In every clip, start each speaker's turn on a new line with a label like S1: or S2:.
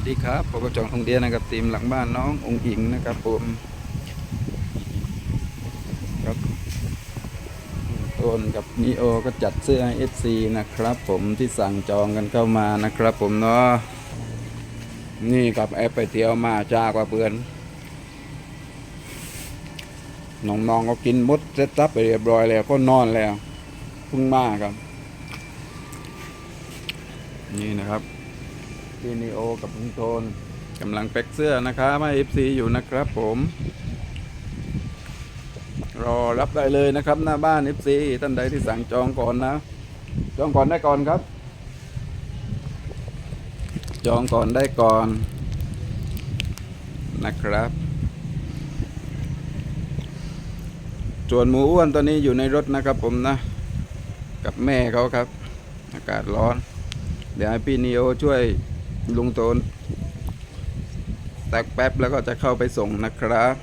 S1: สดีครับผมก็จองทองเดียนะครับทีมหลังบ้านน้ององค์อิงนะครับผมครับต้นกับนิโอก็จัดเสื้อให้เอซีนะครับ ผมที่สั่งจองกันเข้ามานะครับ ผมเนาะนี่กับแอปไปเที่ยวมาจ้ากว่าเพื่อนน้องๆก็กินมดเซ็ตซับไปเรียบร้อยแล้วก็นอนแล้วเพิ่งมาครับ นี่นะครับ พี่นีโอกับลุงโทนกำลังแพ็กเสื้อนะครับให้เอฟซีอยู่นะครับผม รอรับได้เลยนะครับ หน้าบ้านเอฟซีท่านใดที่สั่งจองก่อนนะ จองก่อนได้ก่อนครับ จองก่อนได้ก่อน นะครับส่วนหมูอ้วนตอนนี้อยู่ในรถนะครับผมนะ กับแม่เขาครับ อากาศร้อน เดี๋ยวให้พี่นีโอช่วย ลุงโตนตักแป๊บแล้วก็จะเข้าไปส่งนะครับ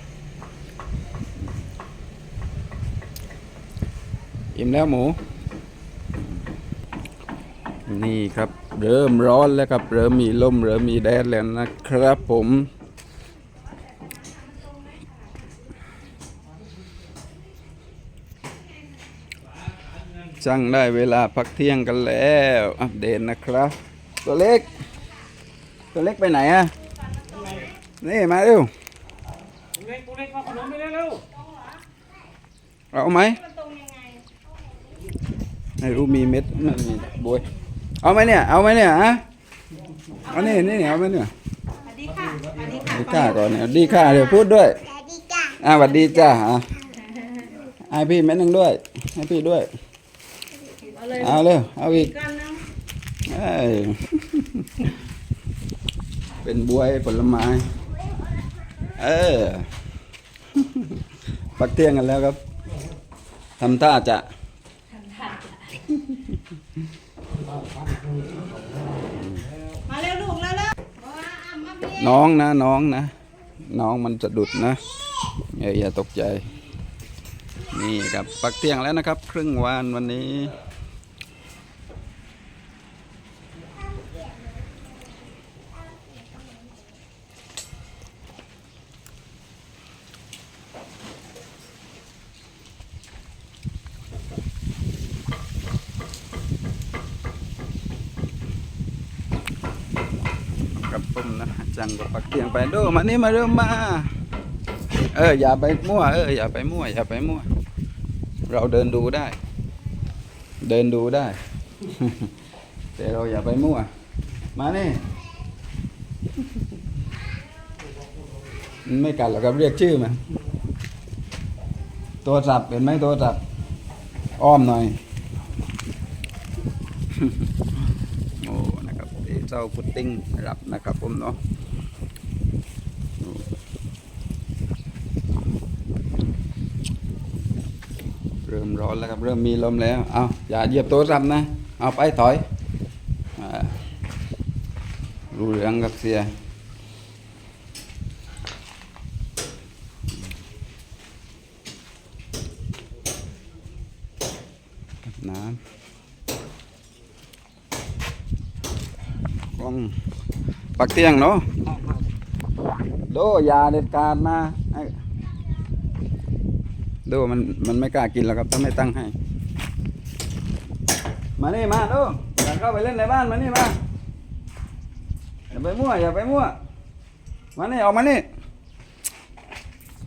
S1: อิ่มแล้วหมู นี่ครับเริ่มร้อนแล้วครับ เริ่มมีลมเริ่มมีแดดแล้วนะครับผมช่างได้เวลาพักเที่ยงกันแล้ว อัปเดตนะครับ ตัวเล็ก ตัวเล็กไปไหนอะนี่มาเร็ว
S2: เล็กเล็กมาขนมไปเร็ว
S1: เอาไหมไม่รู้มีเม็ดนั่นนี่บวยเอาไหมเนี่ย เอาไหมเนี่ยฮะเอานี่นี่เอาไหมเนี่ย
S3: สวัสดีค่ะสวัสดีค่ะ
S1: ดีค่าก่อนเนี่ยดีค่าเดี๋ยวพูดด้วย
S3: สวัสดีจ้า
S1: อ่าสวัสดีจ้าอะให้พี่เม็ดหนึงด้วยให้พี่ด้วย
S3: เอาเลย
S1: เอาเร็วเอาอีก
S3: กันนะ
S1: เอ้ย เป็นบวยผลไม้ เออ ปักเที่ยงกันแล้วครับทำท่าจะ
S3: มาเร็วลูกแล้วแล้ว
S1: น้องนะน้องนะ น้องมันสะดุดนะอย่าตกใจ นี่ครับปักเที่ยงแล้วนะครับ ครึ่งวันวันนี้ มนะจังกับปักเตียงไปดูมานี่มาเริ่มมาเอออย่าไปมั่วเอออย่าไปมั่วอย่าไปมั่ว เราเดินดูได้ เดินดูได้ แต่เราอย่าไปมั่ว มานี่ไม่กัดหรอกครับเรียกชื่อมันโทรศัพท์เห็นไหมโทรศัพท์อ้อมหน่อย เจ้าพุดติ้งรับนะครับผมเนาะเริ่มร้อนแล้วครับเริ่มมีลมแล้วเอาอย่าเหยียบโต๊ะรับนะ เอาไปถอยอรู้เรื่องกับเสีย น้ำ กล้อง ปักเตียงเนาะโดยาเด็ดขาดนะโดมันมันไม่กล้ากินหรอกครับถ้าไม่ตั้งให้ มานี่มาโดอยากเข้าไปเล่นในบ้านมานี่มาอย่าไปมั่วอย่าไปมั่วมานี่ออกมานี่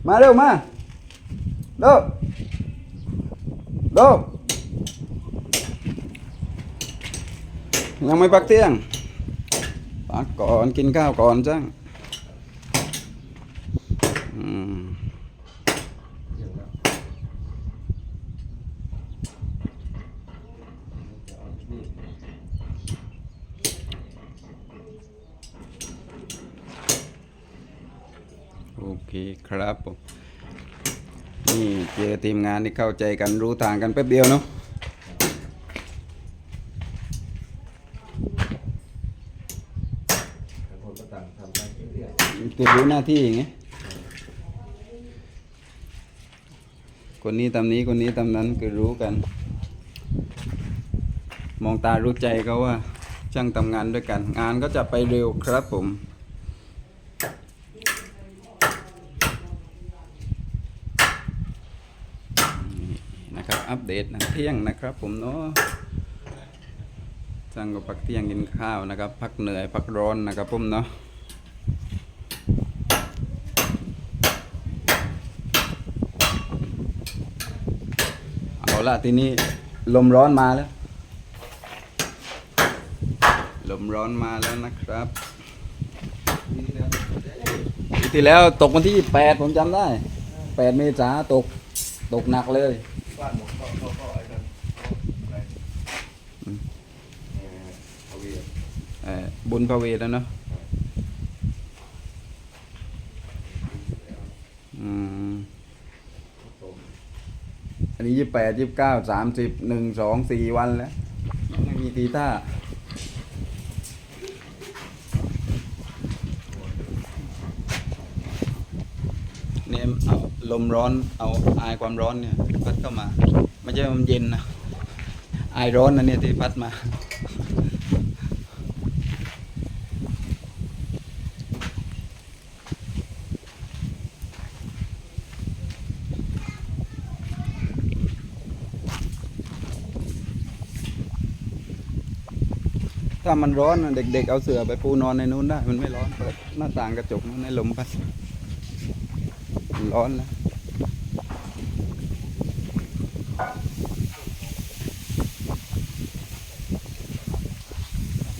S1: มาเร็วมาโดโดยังไม่ปักเตียง พักก่อนกินข้าวก่อนจังอืมโอเคครับผมนี่เจอทีมงานที่เข้าใจกันรู้ทางกันแป๊บเดียวเนาะ รียนรู้หน้าที่อย่างเงี้ยคนนี้ตำนี้คนนี้ตำนั้นคืรู้กัน มองตารู้ใจเขาว่า ช่างทำงานด้วยกัน งานก็จะไปเร็วครับผม
S3: นะครับ
S1: อัปเดตนะเที่ยงนะครับผมเนาะช่างก็พักเที่ยงกินข้าวนะครับ พักเหนื่อยพักร้อนนะครับผมเนาะ ละทีนี้ลมร้อนมาแล้ว ลมร้อนมาแล้วนะครับปีที่แล้วตกวันที่ 8 ผมจำได้ 8 เมษาตกตกหนักเลย
S4: บ้านผมก็ก็ก็ไอ้นั่นอะไรเอ่อเอาเวียน
S1: เอ่อบุญพระเวทแล้วเนาะอืม นนี้ยี่แปดยี่เก้าสามสิบหนึ่งสองสี่วันแล้วไม่มีตีท่าเนี่ยเอาลมร้อนเอาอายความร้อนเนี่ยพัดเข้ามา ไม่ใช่วันเย็นนะอายร้อนนะเนี่ยที่พัดมา ถ้ามันร้อนเด็ก ๆ เอาเสือไปปูนอนในนู้นได้ มันไม่ร้อนเปิดหน้าต่างกระจกมันห้ลมพัดมันร้อนแล้ว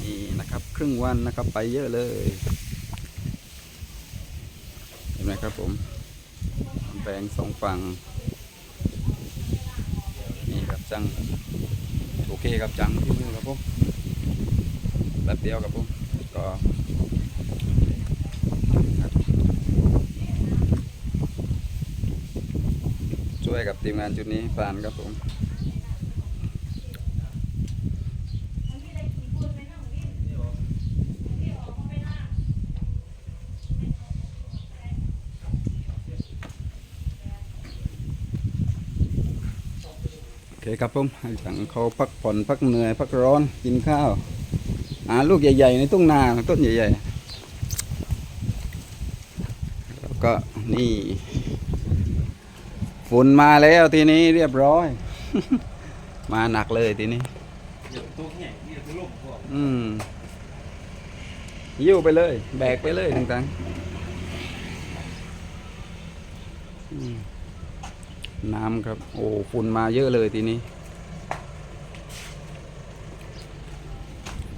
S1: นี่นะครับครึ่งวันนะครับไปเยอะเลย เห็นไหมครับผมแบ่งสองฝั่งนี่ครับจังโอเคครับจังที่มือครับผม แป๊บเดียวครับผมก็ช่วยกับทีมงานชุดนี้ผ่านครับผมโอเคครับผมให้จังเขาพักผ่อนพักเหนื่อยพักร้อนกินข้าว หาลูกใหญ่ ๆ ในทุ่งนาต้นใหญ่ๆแล้วก็นี่ฝุ่นมาแล้วทีนี้เรียบร้อย มาหนักเลยทีนี้อืมยิ้วไปเลย แบกไปเลยต่างๆน้ำครับ โอ้ฝุ่นมาเยอะเลยทีนี้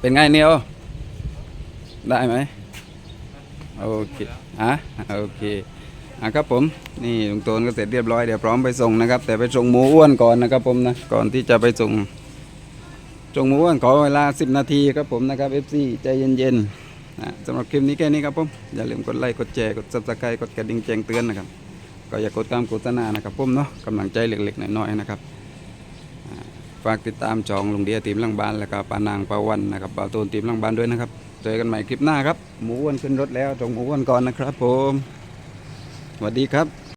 S1: เป็นไงเนียวได้ไหมโอเคอะโอเคอะครับผมนี่ลุงโตนก็เสร็จเรียบร้อยเดี๋ยวพร้อมไปส่งนะครับ แต่ไปส่งหมูอ้วนก่อนนะครับผมนะก่อนที่จะไปส่งจงหมูอ้วนขอเวลา 10 นาทีครับผมนะครับ FC ใจเย็นๆนะสำหรับคลิปนี้แค่นี้ครับผมอย่าลืมกดไลค์กดแชร์กด subscribe กดกระดิ่งแจ้งเตือนนะครับก็อย่ากดการโฆษณานะครับผมเนาะกำลังใจเล็กๆน้อยๆนะครับ ฝากติดตามจองลุงเดียทีมลังบ้านแล้วก็ปานางปาวันนะครับปาตูนทีมลังบ้านด้วยนะครับเจอกันใหม่คลิปหน้าครับ หมูอ้วนขึ้นรถแล้วจงหมูอ้วนก่อนนะครับผมสวัสดีครับ